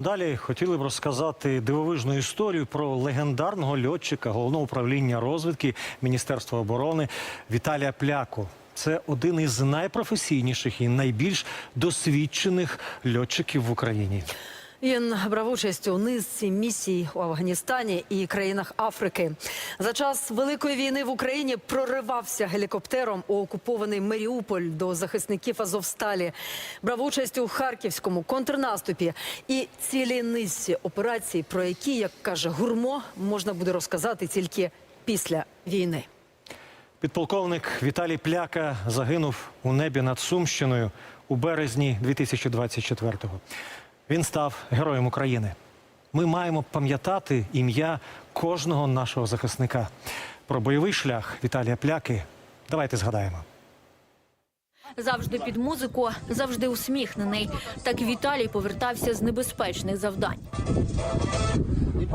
Далі хотіли б розказати дивовижну історію про легендарного льотчика головного управління розвідки Міністерства оборони Віталія Пляку. Це один із найпрофесійніших і найбільш досвідчених льотчиків в Україні. Він брав участь у низці місій у Афганістані і країнах Африки. За час великої війни в Україні проривався гелікоптером у окупований Маріуполь до захисників Азовсталі. Брав участь у харківському контрнаступі і цілій низці операцій, про які, як каже гурмо, можна буде розказати тільки після війни. Підполковник Віталій Пляка загинув у небі над Сумщиною у березні 2024-го. Він став героєм України. Ми маємо пам'ятати ім'я кожного нашого захисника. Про бойовий шлях Віталія Пляки давайте згадаємо. Завжди під музику, завжди усміхнений. Так Віталій повертався з небезпечних завдань.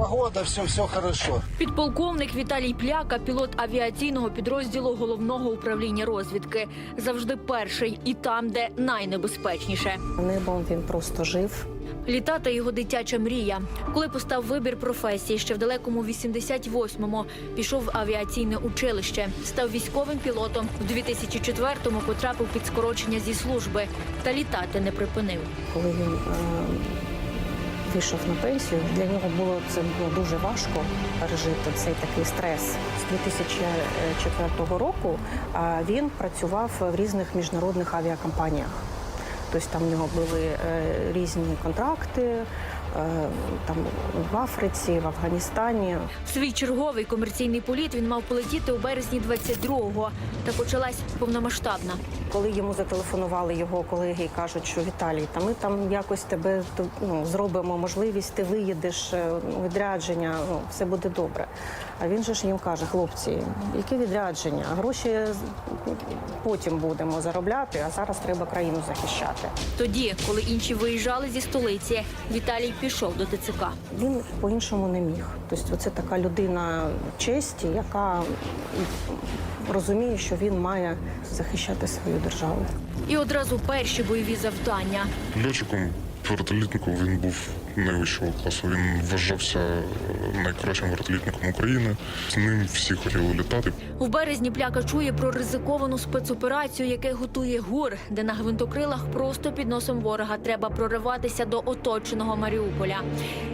Погода, все, все хорошо. Підполковник Віталій Пляка, пілот авіаційного підрозділу головного управління розвідки, завжди перший і там, де найнебезпечніше. Небом він просто жив. Літати його дитяча мрія. Коли постав вибір професії, ще в далекому 88-му пішов в авіаційне училище, став військовим пілотом. В 2004-му потрапив під скорочення зі служби та літати не припинив. Коли він е, вийшов на пенсію, для нього було це було дуже важко пережити цей такий стрес. З 2004 року А він працював в різних міжнародних авіакомпаніях. Тобто там в нього були е, різні контракти там в Африці, в Афганістані. Свій черговий комерційний політ він мав полетіти у березні 22-го. Та почалась повномасштабна. Коли йому зателефонували його колеги і кажуть, що Віталій, та ми там якось тебе ну, зробимо можливість, ти виїдеш е, відрядження, ну, все буде добре. А він же ж їм каже, хлопці, яке відрядження? Гроші потім будемо заробляти, а зараз треба країну захищати. Тоді, коли інші виїжджали зі столиці, Віталій пішов до ТЦК. Він по-іншому не міг. Тобто, це така людина честі, яка розуміє, що він має захищати свою державу. І одразу перші бойові завдання. Льотчиком, вертолітником він був найвищого класу. Він вважався е, найкращим вертолітником України. З ним всі хотіли літати. У березні пляка чує про ризиковану спецоперацію, яке готує ГУР, де на гвинтокрилах просто під носом ворога треба прориватися до оточеного Маріуполя.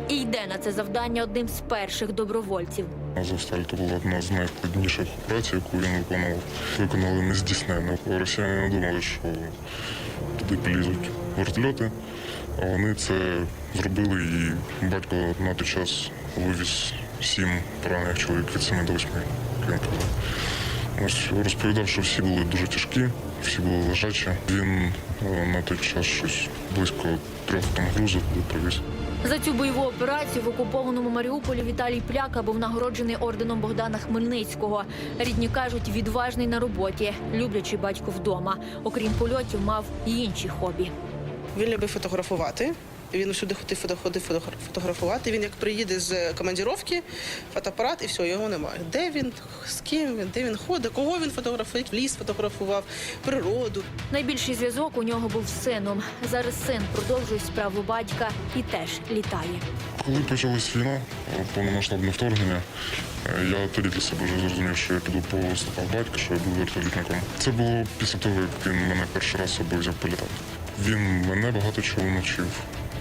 І йде на це завдання одним з перших добровольців. Азовсталь то була одна з найскладніших операцій, яку він виконував. Виконали нездійсненно. Росіяни не думали, що туди полізуть вертольоти. А вони це зробили, і батько на той час вивіз сім поранених чоловік від 7 до 8, як. Ось розповідав, що всі були дуже тяжкі, всі були лежачі. Він е, на той час щось близько трьох там грузів привіз. За цю бойову операцію в окупованому Маріуполі Віталій Пляка був нагороджений орденом Богдана Хмельницького. Рідні кажуть, відважний на роботі, люблячий батько вдома. Окрім польотів, мав і інші хобі. Він любив фотографувати. Він усюди ходив, ходив, фотографувати. Він як приїде з командіровки, фотоапарат і все, його немає. Де він, з ким він, де він ходить, кого він фотографує, в ліс фотографував, природу. Найбільший зв'язок у нього був з сином. Зараз син продовжує справу батька і теж літає. Коли почалась війна, е, повномасштабне вторгнення, е, я тоді для себе вже зрозумів, що я піду по стопах батька, що я буду вертолітником. Це було після того, як він мене перший раз собою взяв політати. Він мене багато чого навчив,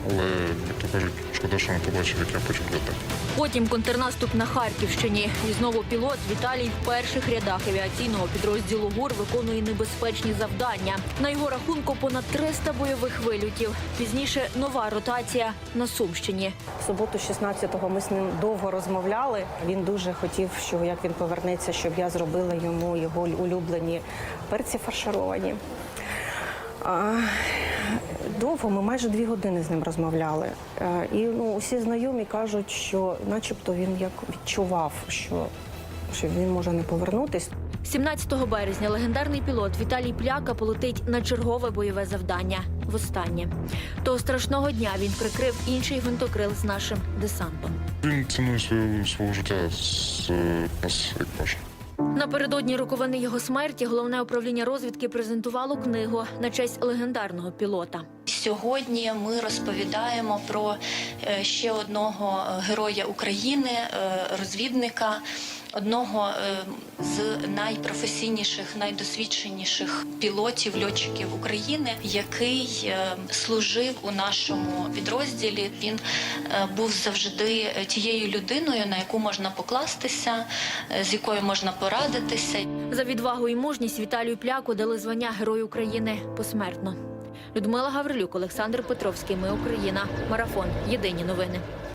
але, як то кажуть, шкода, що не побачив, як я почав літати. Потім контрнаступ на Харківщині. І знову пілот Віталій в перших рядах авіаційного підрозділу ГУР виконує небезпечні завдання. На його рахунку понад 300 бойових вильотів. Пізніше нова ротація на Сумщині. В суботу, 16-го, ми з ним довго розмовляли. Він дуже хотів, що як він повернеться, щоб я зробила йому його улюблені перці фаршировані. Довго ми майже дві години з ним розмовляли. Е, І ну, усі знайомі кажуть, що начебто він як відчував, що, що він може не повернутись. 17 березня легендарний пілот Віталій Пляка полетить на чергове бойове завдання. Востаннє того страшного дня він прикрив інший гвинтокрил з нашим десантом. Він ціною свого, свого життя з е, нас екіпаж. Напередодні роковини його смерті головне управління розвідки презентувало книгу на честь легендарного пілота. Сьогодні ми розповідаємо про е, ще одного е, героя України, е, розвідника, одного е, з найпрофесійніших, найдосвідченіших пілотів, льотчиків України, який е, служив у нашому підрозділі. Він е, був завжди тією людиною, на яку можна покластися, з якою можна порадитися. За відвагу і мужність Віталію Пляку дали звання Герою України посмертно. Людмила Гаврилюк, Олександр Петровський. Ми Україна. Марафон. Єдині новини.